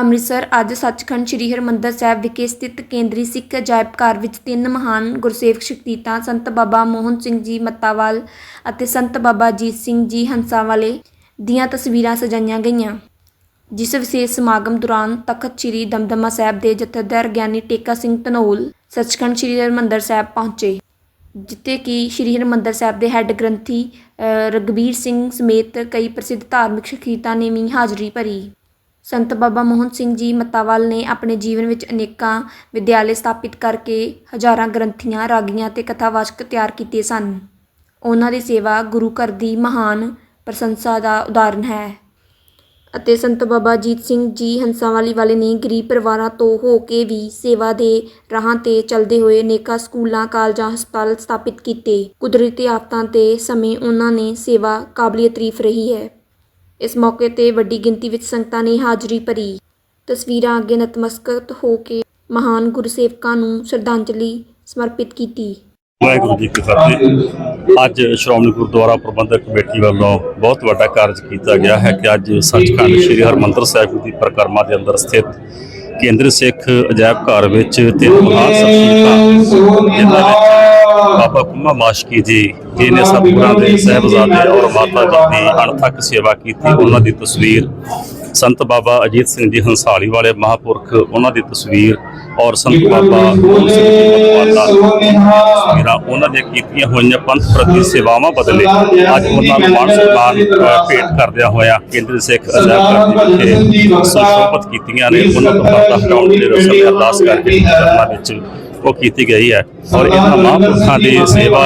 ਅੰਮ੍ਰਿਤਸਰ ਅੱਜ ਸੱਚਖੰਡ ਸ੍ਰੀ ਹਰਿਮੰਦਰ ਸਾਹਿਬ ਵਿਖੇ ਸਥਿਤ ਕੇਂਦਰੀ ਸਿੱਖ ਅਜਾਇਬ ਘਰ ਵਿੱਚ ਤਿੰਨ ਮਹਾਨ ਗੁਰਸੇਵਕ ਸ਼ਖਸੀਅਤਾਂ ਸੰਤ ਬਾਬਾ ਮੋਹਨ ਸਿੰਘ ਜੀ ਮੱਤਾਵਾਲ ਅਤੇ ਸੰਤ ਬਾਬਾ ਅਜੀਤ ਸਿੰਘ ਜੀ ਹੰਸਾਵਾਲੇ ਦੀਆਂ ਤਸਵੀਰਾਂ ਸਜਾਈਆਂ ਗਈਆਂ। ਜਿਸ ਵਿਸ਼ੇਸ਼ ਸਮਾਗਮ ਦੌਰਾਨ ਤਖਤ ਸ੍ਰੀ ਦਮਦਮਾ ਸਾਹਿਬ ਦੇ ਜਥੇਦਾਰ ਗਿਆਨੀ ਟੇਕਾ ਸਿੰਘ ਧਨੋਲ ਸੱਚਖੰਡ ਸ੍ਰੀ ਹਰਿਮੰਦਰ ਸਾਹਿਬ ਪਹੁੰਚੇ ਜਿੱਥੇ ਕਿ ਸ੍ਰੀ ਹਰਿਮੰਦਰ ਸਾਹਿਬ ਦੇ ਹੈੱਡ ਗ੍ਰੰਥੀ ਅ, ਰਘਬੀਰ ਸਿੰਘ ਸਮੇਤ ਕਈ ਪ੍ਰਸਿੱਧ ਧਾਰਮਿਕ ਸ਼ਖਸੀਅਤਾਂ ਨੇ ਵੀ ਹਾਜ਼ਰੀ ਭਰੀ। ਸੰਤ ਬਾਬਾ ਮੋਹਨ ਸਿੰਘ ਜੀ ਮੱਤਾਵਾਲ ਨੇ ਆਪਣੇ ਜੀਵਨ ਵਿੱਚ ਅਨੇਕਾਂ ਵਿਦਿਆਲੇ ਸਥਾਪਿਤ ਕਰਕੇ ਹਜ਼ਾਰਾਂ ਗ੍ਰੰਥੀਆਂ, ਰਾਗੀਆਂ ਤੇ ਕਥਾਵਾਚਕ ਤਿਆਰ ਕੀਤੇ ਸਨ। ਉਹਨਾਂ ਦੀ ਸੇਵਾ ਗੁਰੂ ਘਰ ਦੀ ਮਹਾਨ ਪ੍ਰਸ਼ੰਸਾ ਦਾ ਉਦਾਹਰਣ ਹੈ। ਅਤੇ ਸੰਤ ਬਾਬਾ ਅਜੀਤ ਸਿੰਘ ਜੀ ਹੰਸਾਵਾਲੀ ਵਾਲੇ ਨੇ ਗਰੀਬ ਪਰਿਵਾਰਾਂ ਤੋਂ ਹੋ ਕੇ ਵੀ ਸੇਵਾ ਦੇ ਰਾਹਾਂ ਤੇ ਚੱਲਦੇ ਹੋਏ ਅਨੇਕਾਂ ਸਕੂਲਾਂ, ਕਾਲਜਾਂ, ਹਸਪਤਾਲ ਸਥਾਪਿਤ ਕੀਤੇ। ਕੁਦਰਤੀ ਆਫਤਾਂ ਤੇ ਸਮੇਂ ਉਹਨਾਂ ਨੇ ਸੇਵਾ ਕਾਬਲੀਅ ਤਾਰੀਫ ਰਹੀ ਹੈ। ਇਸ ਮੌਕੇ ਤੇ ਵੱਡੀ ਗਿਣਤੀ ਵਿੱਚ ਸੰਗਤਾਂ ਨੇ ਹਾਜ਼ਰੀ ਭਰੀ। ਤਸਵੀਰਾਂ ਅੱਗੇ ਨਤਮਸਤਕ ਹੋ ਕੇ ਮਹਾਨ ਗੁਰਸੇਵਕਾਂ ਨੂੰ ਸ਼ਰਧਾਂਜਲੀ ਸਮਰਪਿਤ ਕੀਤੀ। ਵਾਹਿਗੁਰੂ ਜੀ ਕੀ ਫਤਿਹ ਅੱਜ ਸ਼੍ਰੋਮਣੀ ਗੁਰਦੁਆਰਾ ਪ੍ਰਬੰਧਕ ਕਮੇਟੀ ਵੱਲੋਂ ਬਹੁਤ ਵੱਡਾ ਕਾਰਜ ਕੀਤਾ ਗਿਆ ਹੈ ਕਿ ਅੱਜ ਸੱਚਖੰਡ ਸ੍ਰੀ ਹਰਮੰਦਰ ਸਾਹਿਬ ਦੀ ਪਰਿਕਰਮਾ ਦੇ ਅੰਦਰ ਸਥਿਤ ਕੇਂਦਰ ਸਿੱਖ ਅਜਾਇਬ ਘਰ ਵਿੱਚ ਤਿੰਨ ਮਹਾਨ ਸ਼ਖਸੀਅਤਾਂ, ਜਿਨ੍ਹਾਂ ਵਿੱਚ ਬਾਬਾ ਕੁਮਾ ਮਾਸ਼ਕੀ ਜੀ ਜਿਹਨੇ ਸਤਿਗੁਰਾਂ ਦੇ ਸਹਿਬਜ਼ਾਦੇ ਔਰ ਮਾਤਾ ਜੀ ਦੀ ਅਣਥੱਕ ਸੇਵਾ ਕੀਤੀ ਉਹਨਾਂ ਦੀ ਤਸਵੀਰ ਸੰਤ ਬਾਬਾ ਅਜੀਤ ਸਿੰਘ ਜੀ ਹੰਸਾਲੀ ਵਾਲੇ ਮਹਾਪੁਰਖ ਉਹਨਾਂ ਦੀ ਤਸਵੀਰ ਔਰ ਸੰਤ ਬਾਬਾ ਤਸਵੀਰਾਂ ਉਹਨਾਂ ਦੀਆਂ ਕੀਤੀਆਂ ਹੋਈਆਂ ਪੰਥ ਪ੍ਰਤੀ ਸੇਵਾਵਾਂ ਬਦਲੇ ਅੱਜ ਉਹਨਾਂ ਨੂੰ ਮਾਣ ਸਨਮਾਨ ਭੇਟ ਕਰਦਿਆਂ ਹੋਇਆ ਕੇਂਦਰੀ ਸਿੱਖ ਅਜਾਇਬ ਘਰ ਦੇ ਵਿਖੇ ਸੁਸ਼ੋਭਿਤ ਕੀਤੀਆਂ ਨੇ ਉਹਨਾਂ ਤੋਂ ਪਰਦਾ ਹਟਾਉਣ ਦੀ ਰਸਮ ਦੀ ਅਰਦਾਸ ਕਰਕੇ ਕਰਨਾ ਵਿੱਚ ਉਹ ਕੀਤੀ ਗਈ ਹੈ। ਔਰ ਇਹਨਾਂ ਮਹਾਂਪੁਰਖਾਂ ਦੀ ਸੇਵਾ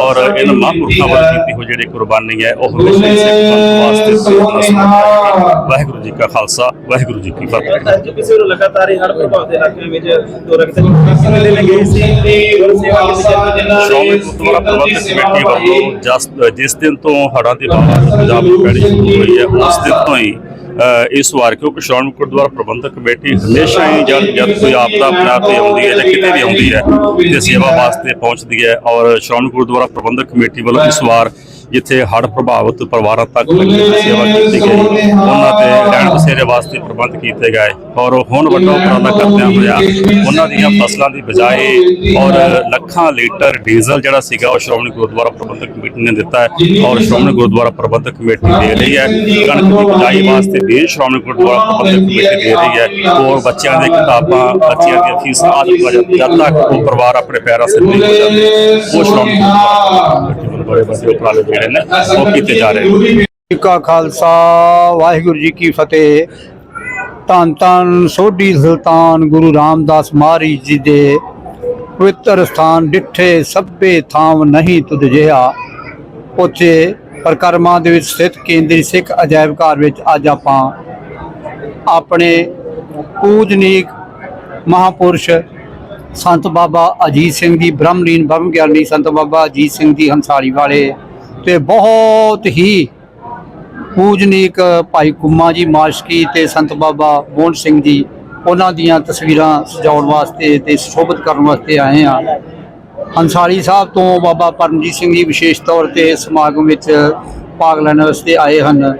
ਔਰ ਇਹਨਾਂ ਮਹਾਂਪੁਰਖਾਂ ਵੱਲ ਕੀਤੀ ਹੋਈ ਜਿਹੜੀ ਕੁਰਬਾਨੀ ਹੈ ਉਹ ਹਮੇਸ਼ਾ ਹੀ ਸਿੱਖ ਪੰਥ ਵਾਸਤੇ ਪ੍ਰੇਰਨਾ ਸਮਰਪਿਤ ਹੈ। ਵਾਹਿਗੁਰੂ ਜੀ ਕਾ ਖਾਲਸਾ ਵਾਹਿਗੁਰੂ ਜੀ ਕੀ ਫਤਿਹ। ਅੱਜ ਕਿਸੇ ਨੂੰ ਲਗਾਤਾਰ ਹੀ ਹੜ੍ਹ ਪ੍ਰਭਾਵ ਦੇ ਇਲਾਕਿਆਂ ਵਿੱਚ ਦੋ ਰਕਤ ਕਿੰਨੇ ਦਿਨ ਗਏ ਸੀ। ਤੇ ਗੁਰੂ ਸੇਵਾ ਕੀਤੀ ਜਾਂਦੀ ਜਿਨ੍ਹਾਂ ਸ਼੍ਰੋਮਣੀ ਗੁਰਦੁਆਰਾ ਪ੍ਰਬੰਧਕ ਕਮੇਟੀ ਵੱਲੋਂ ਜਸ ਦਿਨ ਤੋਂ ਹੜ੍ਹਾਂ ਦੀ ਬਾੜ ਪੰਜਾਬ ਪੈਣੀ ਸ਼ੁਰੂ ਹੋਈ ਹੈ ਉਸ ਦਿਨ ਤੋਂ ਹੀ ਇਸ ਵਾਰ ਕਿਉਂਕਿ ਸ਼੍ਰੋਮਣੀ ਗੁਰਦੁਆਰਾ ਪ੍ਰਬੰਧਕ ਕਮੇਟੀ ਹਮੇਸ਼ਾ ਹੀ ਜਦ ਜਦ ਕੋਈ ਆਪਦਾ ਆਪਣਾ ਤੇ ਆਉਂਦੀ ਹੈ ਜਾਂ ਕਿਤੇ ਵੀ ਆਉਂਦੀ ਹੈ, ਤੇ ਸੇਵਾ ਵਾਸਤੇ ਪਹੁੰਚਦੀ ਹੈ ਔਰ ਸ਼੍ਰੋਮਣੀ ਗੁਰਦੁਆਰਾ ਪ੍ਰਬੰਧਕ ਕਮੇਟੀ ਵੱਲੋਂ ਇਸ ਵਾਰ ਜਿੱਥੇ ਹੜ੍ਹ ਪ੍ਰਭਾਵਿਤ ਪਰਿਵਾਰਾਂ ਤੱਕ ਲੰਗਰ ਸੇਵਾ ਕੀਤੀ ਗਈ, ਉਹਨਾਂ ਤੇ ਰਹਿਣ ਬਸੇਰੇ ਵਾਸਤੇ ਪ੍ਰਬੰਧ ਕੀਤੇ ਗਏ ਔਰ ਹੁਣ ਵੱਡਾ ਉਪਰਾਲਾ ਕਰਦਿਆਂ ਹੋਇਆ ਉਹਨਾਂ ਦੀਆਂ ਫਸਲਾਂ ਦੀ ਬਜਾਏ ਔਰ ਲੱਖਾਂ ਲੀਟਰ ਡੀਜ਼ਲ ਜਿਹੜਾ ਸੀਗਾ ਉਹ ਸ਼੍ਰੋਮਣੀ ਗੁਰਦੁਆਰਾ ਪ੍ਰਬੰਧਕ ਕਮੇਟੀ ਨੇ ਦਿੱਤਾ ਹੈ ਔਰ ਸ਼੍ਰੋਮਣੀ ਗੁਰਦੁਆਰਾ ਪ੍ਰਬੰਧਕ ਕਮੇਟੀ ਦੇ ਰਹੀ ਹੈ, ਕਣਕ ਦੀ ਬਜਾਈ ਵਾਸਤੇ ਵੀ ਸ਼੍ਰੋਮਣੀ ਗੁਰਦੁਆਰਾ ਪ੍ਰਬੰਧਕ ਕਮੇਟੀ ਦੇ ਰਹੀ ਹੈ ਔਰ ਬੱਚਿਆਂ ਦੀਆਂ ਕਿਤਾਬਾਂ, ਬੱਚਿਆਂ ਦੀਆਂ ਫੀਸਾਂ, ਆਦਿ ਜਦ ਤੱਕ ਉਹ ਪਰਿਵਾਰ ਆਪਣੇ ਪੈਰਾਂ ਸਿਰ ਨਹੀਂ ਹੋ ਜਾਂਦੇ, ਉਹ ਸ਼੍ਰੋਮਣੀ ਗੁਰਦੁਆਰਾ ਬੜੇ ਵੱਡੇ ਉਪਰਾਲੇ ਜਿਹੜੇ ਨੇ, ਉਹ ਕੀਤੇ ਜਾ ਰਹੇ ਨੇ। ਜੀ ਕਾ ਖਾਲਸਾ, ਵਾਹਿਗੁਰੂ ਜੀ ਕੀ ਫਤਿਹ। ਧੰਨ ਧੰਨ ਸੋਢੀ ਸੁਲਤਾਨ ਗੁਰੂ ਰਾਮਦਾਸ ਮਹਾਰਾਜ ਜੀ ਦੇ ਪਵਿੱਤਰ ਸਥਾਨ ਡਿੱਠੇ ਸਭੇ ਥਾਂ ਨਹੀਂ ਤੁਧ ਜਿਹਾ। ਉੱਥੇ ਪ੍ਰਕਰਮਾਂ ਦੇ ਵਿੱਚ ਸਥਿਤ ਕੇਂਦਰੀ ਸਿੱਖ ਅਜਾਇਬ ਘਰ ਵਿੱਚ ਅੱਜ ਆਪਾਂ ਆਪਣੇ ਪੂਜਨੀਕ ਮਹਾਪੁਰਸ਼ ਸੰਤ ਬਾਬਾ ਅਜੀਤ ਸਿੰਘ ਜੀ ਬ੍ਰਹਮਲੀਨ ਬ੍ਰਹਮ ਗਿਆਨੀ ਸੰਤ ਬਾਬਾ ਅਜੀਤ ਸਿੰਘ ਜੀ ਹੰਸਾਰੀ ਵਾਲੇ ਤੇ ਬਹੁਤ ਹੀ ਪੂਜਨੀਕ ਭਾਈ ਕੁੰਮਾ ਜੀ ਮਾਸ਼ਕੀ ਤੇ ਸੰਤ ਬਾਬਾ ਮੋਹਨ ਸਿੰਘ ਜੀ, ਉਹਨਾਂ ਦੀਆਂ ਤਸਵੀਰਾਂ ਸਜਾਉਣ ਵਾਸਤੇ ਤੇ ਸ਼ੋਭਿਤ ਕਰਨ ਵਾਸਤੇ ਆਏ ਆ ਹੰਸਾਰੀ ਸਾਹਿਬ ਤੋਂ ਬਾਬਾ ਪਰਮਜੀਤ ਸਿੰਘ ਜੀ ਵਿਸ਼ੇਸ਼ ਤੌਰ ਤੇ ਸਮਾਗਮ ਵਿੱਚ ਭਾਗ ਲੈਣ ਵਾਸਤੇ ਆਏ ਹਨ।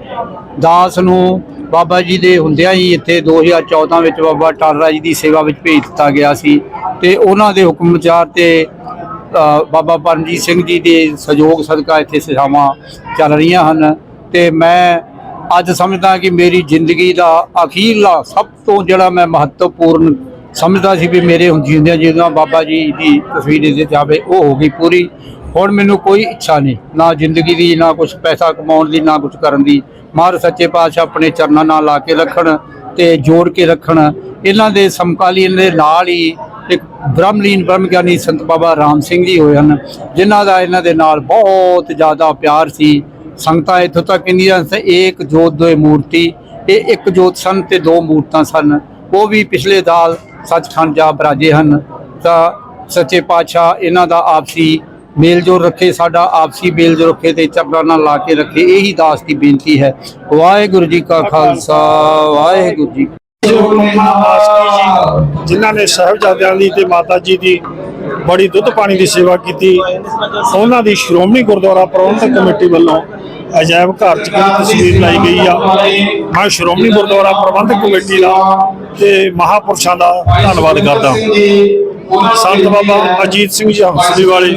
ਦਾਸ ਨੂੰ ਬਾਬਾ ਜੀ ਦੇ ਹੁੰਦਿਆਂ ਹੀ ਇੱਥੇ 2014 ਵਿੱਚ ਬਾਬਾ ਟਾਲਰਾ ਜੀ ਦੀ ਸੇਵਾ ਵਿੱਚ ਭੇਜ ਦਿੱਤਾ ਗਿਆ ਸੀ ਤੇ ਉਹਨਾਂ ਦੇ ਹੁਕਮ ਵਿਚਾਰ ਤੇ ਬਾਬਾ ਪਰਮਜੀਤ ਸਿੰਘ ਜੀ ਦੇ ਸਹਿਯੋਗ ਸਦਕਾ ਇੱਥੇ ਸੇਵਾਵਾਂ ਚੱਲ ਰਹੀਆਂ ਹਨ ਤੇ ਮੈਂ ਅੱਜ ਸਮਝਦਾ ਕਿ ਮੇਰੀ ਜ਼ਿੰਦਗੀ ਦਾ ਅਖੀਰਲਾ ਸਭ ਤੋਂ ਜਿਹੜਾ ਮੈਂ ਮਹੱਤਵਪੂਰਨ ਸਮਝਦਾ ਸੀ ਵੀ ਮੇਰੇ ਹੁੰਦੀ ਹੁੰਦਿਆਂ ਜਦੋਂ ਬਾਬਾ ਜੀ ਦੀ ਤਸਵੀਰ ਦੇ ਜਾਵੇ, ਉਹ ਹੋ ਗਈ ਪੂਰੀ। ਹੁਣ ਮੈਨੂੰ ਕੋਈ ਇੱਛਾ ਨਹੀਂ, ਨਾ ਜ਼ਿੰਦਗੀ ਦੀ, ਨਾ ਕੁਝ ਪੈਸਾ ਕਮਾਉਣ ਦੀ, ਨਾ ਕੁਝ ਕਰਨ ਦੀ। ਮਹਾਰਾਜ ਸੱਚੇ ਪਾਤਸ਼ਾਹ ਆਪਣੇ ਚਰਨਾਂ ਨਾਲ ਲਾ ਕੇ ਰੱਖਣ ਤੇ ਜੋੜ ਕੇ ਰੱਖਣ। ਇਹਨਾਂ ਦੇ ਸਮਕਾਲੀਨ ਦੇ ਨਾਲ ਹੀ ਇੱਕ ਬ੍ਰਹਮਲੀਨ ਬ੍ਰਹਮ ਗਿਆਨੀ ਸੰਤ ਬਾਬਾ ਰਾਮ ਸਿੰਘ ਜੀ ਹੋਏ ਹਨ, ਜਿਨ੍ਹਾਂ ਦਾ ਇਹਨਾਂ ਦੇ ਨਾਲ ਬਹੁਤ ਜ਼ਿਆਦਾ ਪਿਆਰ ਸੀ। ਸੰਗਤਾਂ ਇੱਥੋਂ ਤੱਕ ਕਹਿੰਦੀਆਂ ਸਨ ਇੱਕ ਜੋਤ ਦੋਏ ਮੂਰਤੀ, ਇਹ ਇੱਕ ਜੋਤ ਸਨ ਤੇ ਦੋ ਮੂਰਤਾਂ ਸਨ। ਉਹ ਵੀ ਪਿਛਲੇ ਦਾਲ ਸੱਚਖੰਡ ਜਾ ਬਰਾਜੇ ਹਨ। ਤਾਂ ਸੱਚੇ ਪਾਤਸ਼ਾਹ ਇਹਨਾਂ ਦਾ ਆਪਸੀ ਮੇਲ ਜੋਲ ਰੱਖੇ, ਸਾਡਾ ਆਪਸੀ ਮੇਲ ਜੋਲ ਰੱਖੇ ਤੇ ਚਰਨਾਂ ਲਾ ਕੇ ਰੱਖੇ, ਇਹੀ ਦਾਸ ਦੀ ਬੇਨਤੀ ਹੈ। ਵਾਹਿਗੁਰੂ ਜੀ ਕਾ ਖਾਲਸਾ, ਵਾਹਿਗੁਰੂ ਜੀ ਕੀ ਜਿਨ੍ਹਾਂ ਨੇ ਸਾਹਿਬਜ਼ਾਦਿਆਂ ਦੀ ਤੇ ਮਾਤਾ ਜੀ ਦੀ ਬੜੀ ਦੁੱਧ ਪਾਣੀ ਦੀ ਸੇਵਾ ਕੀਤੀ, ਉਹਨਾਂ ਦੀ ਸ਼੍ਰੋਮਣੀ ਗੁਰਦੁਆਰਾ ਪ੍ਰਬੰਧਕ ਕਮੇਟੀ ਵੱਲੋਂ ਅਜਾਇਬ ਘਰ 'ਚ ਕਿਹੜੀ ਤਸਵੀਰ ਲਾਈ ਗਈ ਆ। ਮੈਂ ਸ਼੍ਰੋਮਣੀ ਗੁਰਦੁਆਰਾ ਪ੍ਰਬੰਧਕ ਕਮੇਟੀ ਦਾ ਤੇ ਮਹਾਪੁਰਸ਼ਾਂ ਦਾ ਧੰਨਵਾਦ ਕਰਦਾ ਸੰਤ ਬਾਬਾ ਅਜੀਤ ਸਿੰਘ ਜੀ ਹੰਸਲੀ ਵਾਲੇ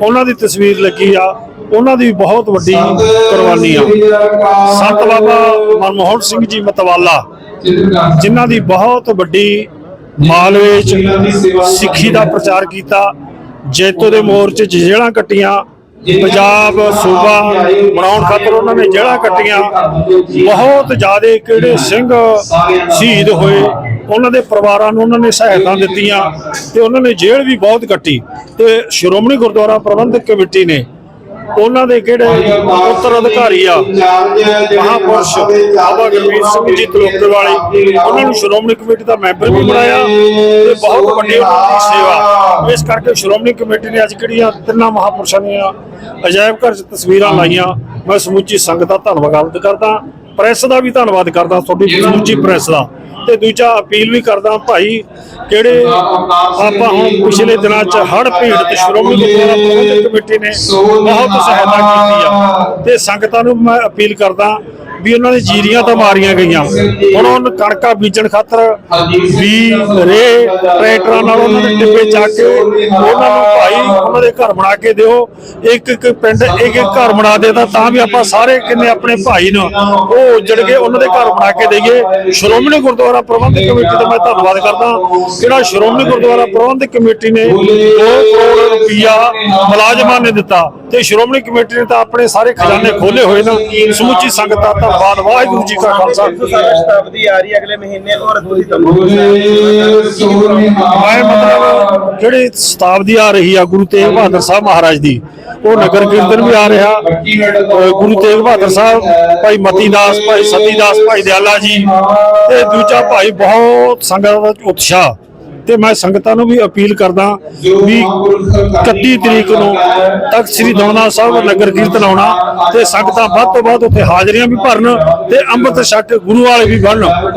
ਉਹਨਾਂ ਦੀ ਤਸਵੀਰ ਲੱਗੀ ਆ। ਉਹਨਾਂ ਦੀ ਬਹੁਤ ਵੱਡੀ ਕੁਰਬਾਨੀ ਆ। ਸੰਤ ਬਾਬਾ ਮਨਮੋਹਨ ਸਿੰਘ ਜੀ ਮਤਵਾਲਾ, ਜਿਨ੍ਹਾਂ ਦੀ ਬਹੁਤ ਵੱਡੀ ਮਾਲਵੇ ਚ ਸਿੱਖੀ ਦਾ ਪ੍ਰਚਾਰ ਕੀਤਾ। ਜੈਤੋ ਦੇ ਮੋਰਚੇ 'ਚ ਜੇਲ੍ਹਾਂ ਕੱਟੀਆਂ। ਪੰਜਾਬ ਸੂਬਾ ਬਣਾਉਣ ਖਾਤਰ ਉਹਨਾਂ ਨੇ ਜੇਲ੍ਹਾਂ ਕੱਟੀਆਂ। ਬਹੁਤ ਜ਼ਿਆਦੇ ਕਿਹੜੇ ਸਿੰਘ ਸ਼ਹੀਦ ਹੋਏ ਉਹਨਾਂ ਦੇ ਪਰਿਵਾਰਾਂ ਨੂੰ ਉਹਨਾਂ ਨੇ ਸਹਾਇਤਾ ਦਿੱਤੀਆਂ ਤੇ ਉਹਨਾਂ ਨੇ ਜੇਲ੍ਹ ਵੀ ਬਹੁਤ ਕੱਟੀ ਤੇ ਸ਼੍ਰੋਮਣੀ ਗੁਰਦੁਆਰਾ ਪ੍ਰਬੰਧਕ ਕਮੇਟੀ ਨੇ ਉਹਨਾਂ ਦੇ ਕਿਹੜੇ ਉੱਤਰ ਅਧਿਕਾਰੀ ਆ? ਮਹਾਪੁਰਸ਼ ਬਾਬਾ ਗੁਰਮੀਤ ਸਿੰਘ ਜੀ ਤਲੋਕੇ ਉਹਨਾਂ ਨੂੰ ਸ਼੍ਰੋਮਣੀ ਕਮੇਟੀ ਦਾ ਮੈਂਬਰ ਵੀ ਬਣਾਇਆ ਤੇ ਬਹੁਤ ਵੱਡੀ ਉਹਨਾਂ ਦੀ ਸੇਵਾ। ਇਸ ਕਰਕੇ ਸ਼੍ਰੋਮਣੀ ਕਮੇਟੀ ਨੇ ਅੱਜ ਕਿਹੜੀਆਂ ਤਿੰਨਾਂ ਮਹਾਪੁਰਸ਼ਾਂ ਦੀਆਂ ਅਜਾਇਬ ਘਰ 'ਚ ਤਸਵੀਰਾਂ ਲਾਈਆਂ। ਮੈਂ ਸਮੁੱਚੀ ਸੰਗਤ ਦਾ ਧੰਨਵਾਦ ਕਰਦਾ। ਪ੍ਰੈਸ ਦਾ ਵੀ ਧੰਨਵਾਦ ਕਰਦਾ। ਤੁਹਾਡੀ ਸਮੁੱਚੀ ਪ੍ਰੈਸ ਦਾ। ਤੇ ਦੂਜਾ ਅਪੀਲ ਵੀ ਕਰਦਾ ਭਾਈ ਕਿਹੜੇ ਆਪਾਂ ਹੁਣ ਪਿਛਲੇ ਦਿਨਾਂ 'ਚ ਹੜ੍ਹ ਭੀੜ ਤੇ ਸ਼੍ਰੋਮਣੀ ਗੁਰਦੁਆਰਾ ਪ੍ਰਬੰਧਕ ਕਮੇਟੀ ਨੇ ਬਹੁਤ ਸਹਾਇਤਾ ਕੀਤੀ ਆ। ਤੇ ਸੰਗਤਾਂ ਨੂੰ ਮੈਂ ਅਪੀਲ ਕਰਦਾ ਵੀ ਉਹਨਾਂ ਦੀ ਜੀਰੀਆਂ ਤਾਂ ਮਾਰੀਆਂ ਗਈਆਂ। ਹੁਣ ਉਹਨਾਂ ਕਣਕਾਂ ਬੀਜਣ ਖਾਤਰ ਵੀ ਰੇ ਟਰੈਕਟਰਾਂ ਨਾਲ ਉਹਨਾਂ ਦੇ ਟਿੱਬੇ ਚੱਕ ਕੇ ਉਹਨਾਂ ਨੂੰ ਭਾਈ ਉਹਨਾਂ ਦੇ ਘਰ ਬਣਾ ਕੇ ਦਿਓ। ਇੱਕ ਇੱਕ ਪਿੰਡ ਇੱਕ ਇੱਕ ਘਰ ਬਣਾ ਦੇ ਤਾਂ ਤਾਂ ਵੀ ਆਪਾਂ ਸਾਰੇ ਕਿੰਨੇ ਆਪਣੇ ਭਾਈ ਨੂੰ ਉਹ ਉੱਜੜ ਕੇ ਉਹਨਾਂ ਦੇ ਘਰ ਬਣਾ ਕੇ ਦਈਏ। ਸ਼੍ਰੋਮਣੀ ਗੁਰਦੁਆਰਾ ਪ੍ਰਬੰਧਕ ਕਮੇਟੀ ਦਾ ਮੈਂ ਧੰਨਵਾਦ ਕਰਦਾ। ਜਿਹੜਾ ਸ਼੍ਰੋਮਣੀ ਗੁਰਦੁਆਰਾ ਪ੍ਰਬੰਧਕ ਕਮੇਟੀ ਨੇ 2 ਕਰੋੜ ਰੁਪਈਆ ਮੁਲਾਜ਼ਮਾਂ ਨੇ ਦਿੱਤਾ ਤੇ ਸ਼੍ਰੋਮਣੀ ਕਮੇਟੀ ਨੇ ਤਾਂ ਆਪਣੇ ਸਾਰੇ ਖਜ਼ਾਨੇ ਖੋਲੇ ਹੋਏ ਨਾ। ਸਮੁੱਚੀ ਸੰਗਤ ਦਾ ਧੰਨਵਾਦ ਵਾਹਿਗੁਰੂ ਜੀ ਕਾ ਖਾਲਸਾ। ਸਾਰਾ ਸ਼ਤਾਬਦੀ ਆ ਰਹੀ ਹੈ ਅਗਲੇ ਮਹੀਨੇ ਔਰ ਤੁਸੀਂ ਮੈਂ ਮਤਲਬ ਜਿਹੜੀ ਸ਼ਤਾਬਦੀ ਆ ਰਹੀ ਆ ਗੁਰੂ ਤੇਗ ਬਹਾਦਰ ਸਾਹਿਬ ਮਹਾਰਾਜ ਦੀ ਉਹ ਨਗਰ ਕੀਰਤਨ ਵੀ ਆ ਰਿਹਾ। ਗੁਰੂ ਤੇਗ ਬਹਾਦਰ ਸਾਹਿਬ ਭਾਈ ਮਤੀ ਦਾਸ ਭਾਈ ਸਤੀ ਦਾਸ ਭਾਈ ਦਿਆਲਾ ਜੀ ਤੇ ਦੂਜਾ ਭਾਈ ਬਹੁਤ ਸੰਗਤ ਦਾ ਉਤਸ਼ਾਹ। ਤੇ ਮੈਂ ਸੰਗਤਾਂ ਨੂੰ ਵੀ ਅਪੀਲ ਕਰਦਾ ਵੀ 31 ਤਰੀਕ ਨੂੰ ਤਖਤ ਸ੍ਰੀ ਦਮਨਾ ਸਾਹਿਬ ਨਗਰ ਕੀਰਤਨ ਆਉਣਾ ਤੇ ਸੰਗਤਾਂ ਵੱਧ ਤੋਂ ਵੱਧ ਉੱਥੇ ਹਾਜ਼ਰੀਆਂ ਵੀ ਭਰਨ ਤੇ ਅੰਮ੍ਰਿਤ ਛਕ ਗੁਰੂ ਵਾਲੇ ਵੀ ਬਣਨ।